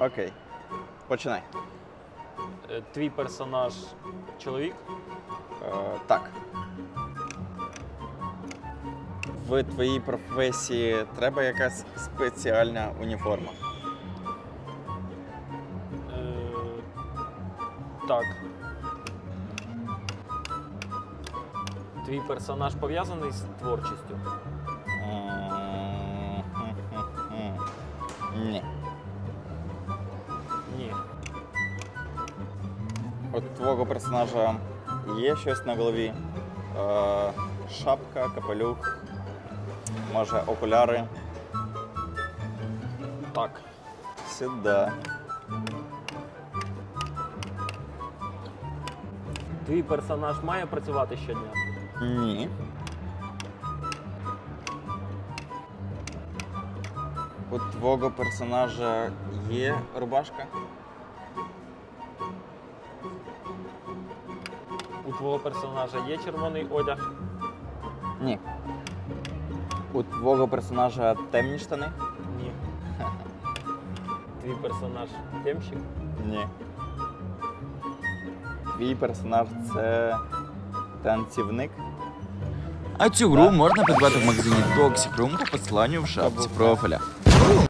Окей. Починай. Е, Твій персонаж чоловік? Е, так. В твоїй професії треба якась спеціальна уніформа. Е, так. Твій персонаж пов'язаний з творчістю? Ні. У твого персонажа є щось на голові? Е, шапка, капелюх, може окуляри. Так. Сюди. Твій персонаж має працювати щодня? Ні. У твого персонажа є рубашка? У твого персонажа є червоний одяг? Ні. У твого персонажа темні штани? Ні. Твій персонаж темщик? Ні. Твій персонаж це танцівник? А цю гру можна придбати в магазині Toxic Room по посиланню в шапці профіля.